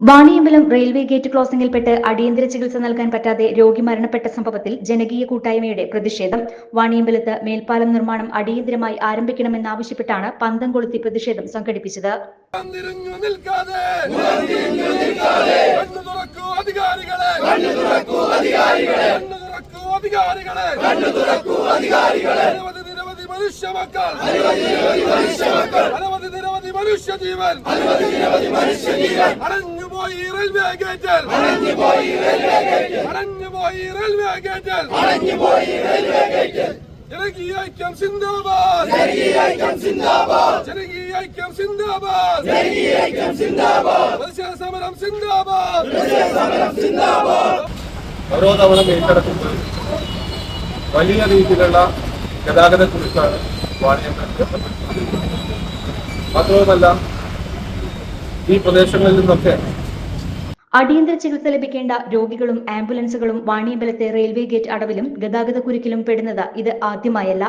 Vaniyambalam railway gate ക്ലോസിംഗിൽപ്പെട്ട് അടിയന്തര ചികിത്സ നൽകാൻ പറ്റാതെ രോഗി മരണപ്പെട്ട സംഭവത്തിൽ ജനകീയ കൂട്ടായ്മയുടെ പ്രതിഷേധം. വാണിയമ്പലത്ത് മേൽപ്പാലം നിർമ്മാണം അടിയന്തരമായി ആരംഭിക്കണമെന്നാവശ്യപ്പെട്ടാണ് പന്തം കൊളുത്തി പ്രതിഷേധം സംഘടിപ്പിച്ചത്. കണ്ണു തുറക്കൂ അധികാരികളെ. കണ്ണു തുറക്കൂ അധികാരികളെ. അടഞ്ഞുപോയി റെയിൽവേ ഗേറ്റിൽ. അടഞ്ഞുപോയി റെയിൽവേ ഗേറ്റിൽ. ജനകീയ ഐക്യം സിന്ദാബാദ്. ജനകീയ ഐക്യം സിന്ദാബാദ്. പ്രതിഷേധ സമരം സിന്ദാബാദ്. ഓരോ തവണ ഏറ്റെടുക്കുമ്പോൾ വലിയ രീതിയിലുള്ള ഗതാഗതക്കുറിച്ചാണ് വാണിജ്യം മാത്രവുമല്ല ഈ പ്രദേശങ്ങളിൽ നിന്നൊക്കെ അടിയന്തര ചികിത്സ ലഭിക്കേണ്ട രോഗികളും ആംബുലൻസുകളും വാണിയമ്പലത്തെ റെയിൽവേ ഗേറ്റ് അടവിലും ഗതാഗത കുരുക്കിലും പെടുന്നത് ഇത് ആദ്യമായല്ല.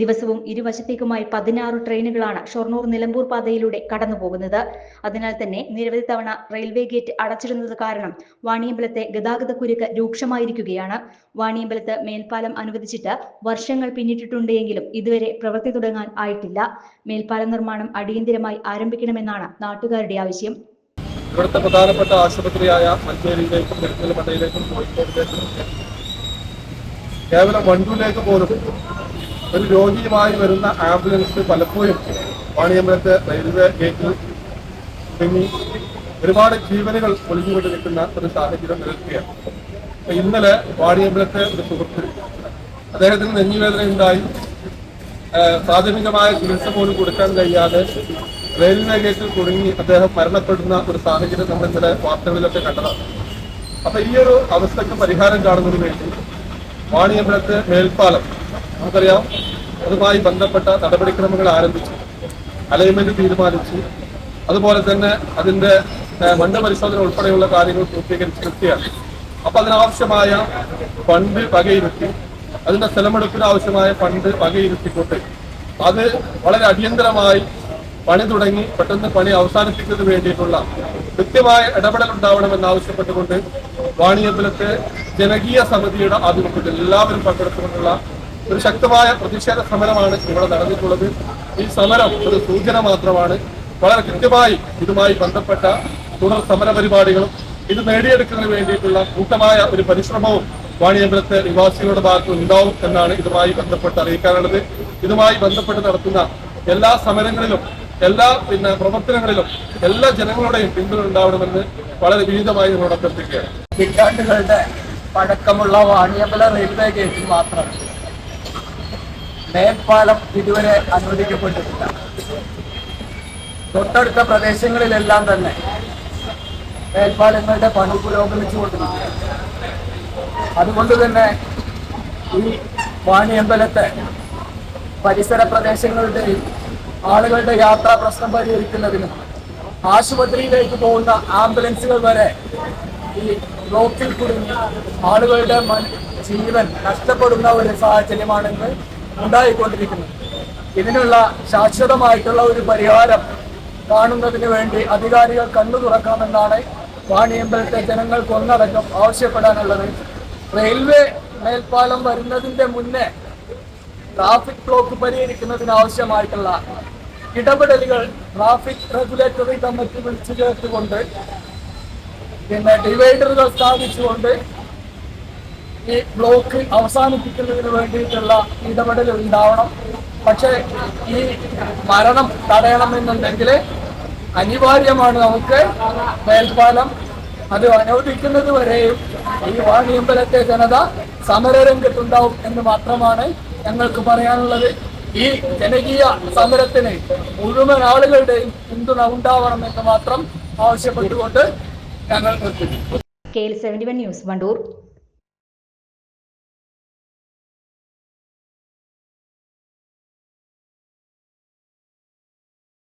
ദിവസവും ഇരുവശത്തേക്കുമായി പതിനാറ് ട്രെയിനുകളാണ് ഷൊർണൂർ നിലമ്പൂർ പാതയിലൂടെ കടന്നുപോകുന്നത്. അതിനാൽ തന്നെ നിരവധി തവണ റെയിൽവേ ഗേറ്റ് അടച്ചിടുന്നത് കാരണം വാണിയമ്പലത്തെ ഗതാഗത കുരുക്ക് രൂക്ഷമായിരിക്കുകയാണ്. വാണിയമ്പലത്ത് മേൽപ്പാലം അനുവദിച്ചിട്ട് വർഷങ്ങൾ പിന്നിട്ടിട്ടുണ്ടെങ്കിലും ഇതുവരെ പ്രവൃത്തി തുടങ്ങാൻ ആയിട്ടില്ല. മേൽപ്പാലം നിർമ്മാണം അടിയന്തിരമായി ആരംഭിക്കണമെന്നാണ് നാട്ടുകാരുടെ ആവശ്യം. ഇവിടുത്തെ പ്രധാനപ്പെട്ട ആശുപത്രിയായ മഞ്ചേരിയിലേക്കും പെരിന്തൽമണ്ണയിലേക്കും കോഴിക്കോടിലേക്കും കേവലം വണ്ടൂരിലേക്ക് പോലും ഒരു രോഗിയുമായി വരുന്ന ആംബുലൻസ് പലപ്പോഴും വാണിയമ്പലത്തെ റെയിൽവേ ഗേറ്റിൽ തുടങ്ങി ഒരുപാട് ജീവനുകൾ ഒളിഞ്ഞുകൊണ്ട് നിൽക്കുന്ന ഒരു സാഹചര്യം നിലനിൽക്കുകയാണ്. ഇന്നലെ വാണിയമ്പലത്തെ ഒരു സുഹൃത്ത് അദ്ദേഹത്തിന് നെഞ്ഞുവേദന ഉണ്ടായി. പ്രാഥമികമായ ചികിത്സ പോലും കൊടുക്കാൻ കഴിയാതെ റെയിൽവേ ഗേറ്റിൽ കുടുങ്ങി അദ്ദേഹം മരണപ്പെടുന്ന ഒരു സാഹചര്യം നമ്മൾ ഇന്നലെ വാർത്തകളിലൊക്കെ കണ്ടതാണ്. അപ്പൊ ഈ ഒരു അവസ്ഥക്ക് പരിഹാരം കാണുന്നതിന് വേണ്ടി വാണിയമ്പലത്ത് മേൽപ്പാലം നമുക്കറിയാം അതുമായി ബന്ധപ്പെട്ട നടപടിക്രമങ്ങൾ ആരംഭിച്ചു അലൈൻമെന്റ് തീരുമാനിച്ചു. അതുപോലെ തന്നെ അതിന്റെ മണ്ണ് പരിശോധന ഉൾപ്പെടെയുള്ള കാര്യങ്ങൾ പൂർത്തീകരിച്ച് നിർത്തിയാണ്. അപ്പൊ അതിനാവശ്യമായ ഫണ്ട് വകയിരുത്തി അതിന്റെ സ്ഥലമെടുപ്പിന് ആവശ്യമായ ഫണ്ട് വകയിരുത്തിക്കൊണ്ട് അത് വളരെ അടിയന്തരമായി പണി തുടങ്ങി പെട്ടെന്ന് പണി അവസാനിപ്പിക്കുന്നതിന് വേണ്ടിയിട്ടുള്ള കൃത്യമായ ഇടപെടൽ ഉണ്ടാവണമെന്ന് ആവശ്യപ്പെട്ടുകൊണ്ട് വാണിയമ്പലത്തെ ജനകീയ സമിതിയുടെ ആഭിമുഖ്യത്തിൽ എല്ലാവരും പങ്കെടുത്തുകൊണ്ടുള്ള ഒരു ശക്തമായ പ്രതിഷേധ സമരമാണ് ഇവിടെ നടന്നിട്ടുള്ളത്. ഈ സമരം ഒരു സൂചന മാത്രമാണ്. വളരെ കൃത്യമായി ഇതുമായി ബന്ധപ്പെട്ട തുടർ സമര പരിപാടികളും ഇത് നേടിയെടുക്കുന്നതിന് വേണ്ടിയിട്ടുള്ള കൂട്ടമായ ഒരു പരിശ്രമവും വാണിയമ്പലത്തെ നിവാസികളുടെ ഭാഗത്ത് ഉണ്ടാവും എന്നാണ് ഇതുമായി ബന്ധപ്പെട്ട് അറിയിക്കാനുള്ളത്. ഇതുമായി ബന്ധപ്പെട്ട് നടത്തുന്ന എല്ലാ സമരങ്ങളിലും എല്ലാ പിന്നെ പ്രവർത്തനങ്ങളിലും എല്ലാ ജനങ്ങളുടെയും പിന്തുണ ഉണ്ടാവണമെന്ന് വളരെ വിഹിതമായി നിങ്ങളോട് അഭ്യർത്ഥിക്കുകയാണ്. പതിറ്റാണ്ടുകളുടെ പഴക്കമുള്ള വാണിയമ്പല റെയിൽവേ ഗേറ്റിൽ മാത്രം മേൽപ്പാലം ഇതുവരെ അനുവദിക്കപ്പെട്ടിട്ടില്ല. തൊട്ടടുത്ത പ്രദേശങ്ങളിലെല്ലാം തന്നെ മേൽപ്പാലങ്ങളുടെ പണി പുരോഗമിച്ചുകൊണ്ടിരിക്കുകയാണ്. അതുകൊണ്ട് തന്നെ ഈ വാണിയമ്പലത്തെ പരിസര പ്രദേശങ്ങളുടെ ആളുകളുടെ യാത്രാ പ്രശ്നം പരിഹരിക്കുന്നതിനും ആശുപത്രിയിലേക്ക് പോകുന്ന ആംബുലൻസുകൾ വരെ ഈ ബ്ലോക്കിൽ കുടുങ്ങി ആളുകളുടെ ജീവൻ നഷ്ടപ്പെടുന്ന ഒരു സാഹചര്യമാണെന്ന് ഉണ്ടായിക്കൊണ്ടിരിക്കുന്നത്. ഇതിനുള്ള ശാശ്വതമായിട്ടുള്ള ഒരു പരിഹാരം കാണുന്നതിന് വേണ്ടി അധികാരികൾ കണ്ണു തുറക്കാമെന്നാണ് വാണിയമ്പലത്തെ ജനങ്ങൾക്ക് ഒന്നടങ്കം ആവശ്യപ്പെടാനുള്ളത്. റെയിൽവേ മേൽപ്പാലം വരുന്നതിന്റെ മുന്നേ ട്രാഫിക് ബ്ലോക്ക് പരിഹരിക്കുന്നതിന് ആവശ്യമായിട്ടുള്ള ഇടപെടലുകൾ ട്രാഫിക് റെഗുലേറ്ററി കമ്മിറ്റി വിളിച്ചു ചേർത്തുകൊണ്ട് പിന്നെ ഡിവൈഡറുകൾ സ്ഥാപിച്ചുകൊണ്ട് ഈ ബ്ലോക്ക് അവസാനിപ്പിക്കുന്നതിന് വേണ്ടിയിട്ടുള്ള ഇടപെടൽ ഉണ്ടാവണം. പക്ഷേ ഈ മരണം തടയണമെന്നുണ്ടെങ്കിൽ അനിവാര്യമാണ് നമുക്ക് മേൽപ്പാലം അത് അനുവദിക്കുന്നത് വരെയും ഈ വാണിയമ്പലത്തെ ജനത സമരരംഗത്തുണ്ടാവും എന്ന് മാത്രമാണ് ഞങ്ങൾക്ക് പറയാനുള്ളത്. ഈ ജനകീയ സമരത്തിന് മുഴുവൻ ആളുകളുടെയും പിന്തുണ ഉണ്ടാവണം എന്ന് മാത്രം ആവശ്യപ്പെട്ടുകൊണ്ട് ഞങ്ങൾ നിർത്തുന്നു. K L seventy one news Wandoor.